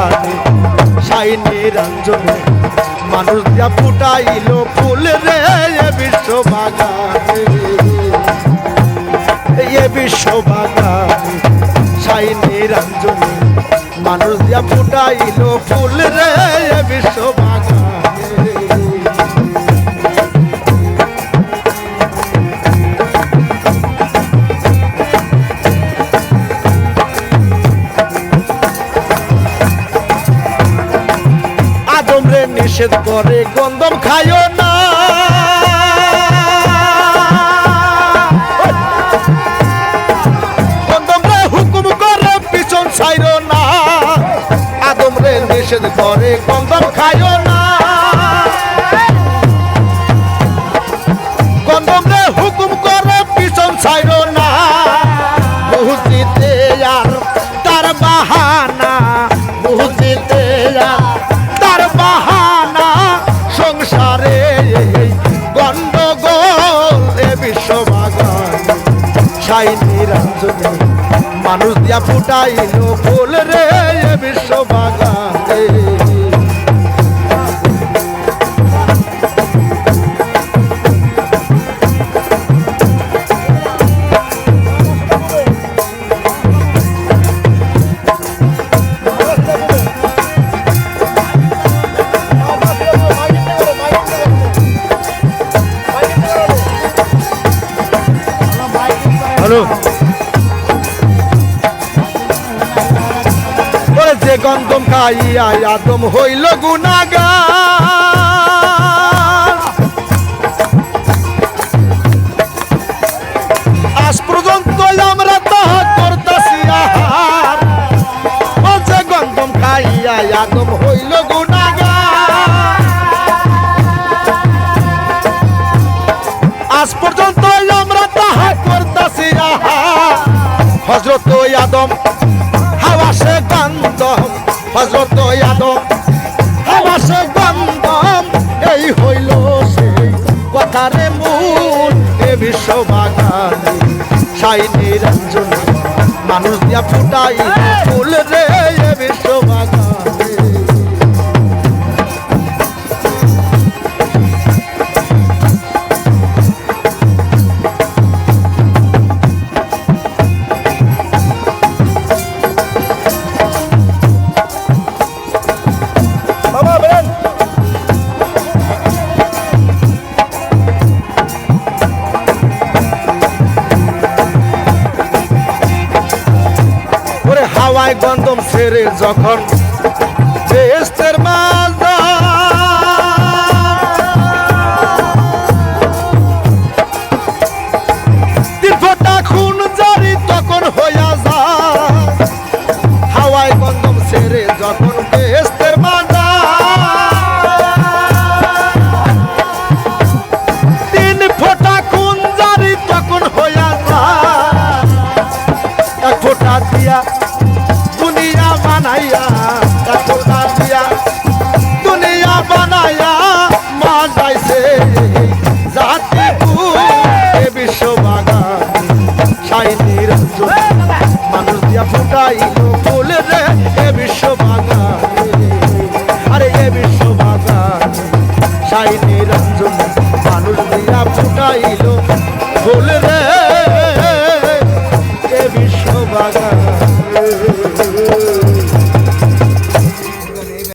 বাগানে সাই নিরঞ্জনে মানুষ দিয়া ফুটাইলো ফুল রে বিশ্ব বাগানে। এ বিশ্ব বাগানে সাই নিরঞ্জনে মানুষ যা ফুটাইল ফুল রে বিশ্ব নিষেধ করে, গন্ধম খাইও না। গন্ধম রে হুকুম করে, পিছন ছাইরো না। আদম রে নিষেধ করে, গন্ধম খাইও না। গন্ধম রে হুকুম করে, পিছন ছাইরো না। বহুদিতে আর তার বাহানা বহুদিতে আর তার বাহানা। ছাই নিরঞ্জনে মানুষ দিয়া ফুটাইল ফুল রে বিশ্ব বিশ্ববাগানে। হ্যালো যে গন্ধম খাইয়া আদম হইল গুনাগার। আজ পর্যন্ত আমরা তাহা করতাছি আহার যে গন্ধম আদম হইল হজরত আদম, হাওয়া সে গন্ধম হজরত আদম, হাওয়া সে গন্ধম এই হইল সেই কথারে মূল এ বিশ্ব বাগানে সাই নিরঞ্জন মানুষ দিয়া ফুটাই ফুল রে। হাওয়ায় গন্ধম ছেড়ে যখন বেস্তের দিয়া দুনিয়া বানাইয়া এত দিয়া দুনিয়া বানাইয়া মা যাইছে। জাতি বিশ্ব বাগান সাইনি রঞ্জন মানুষ দিয়া ফুটাইয়া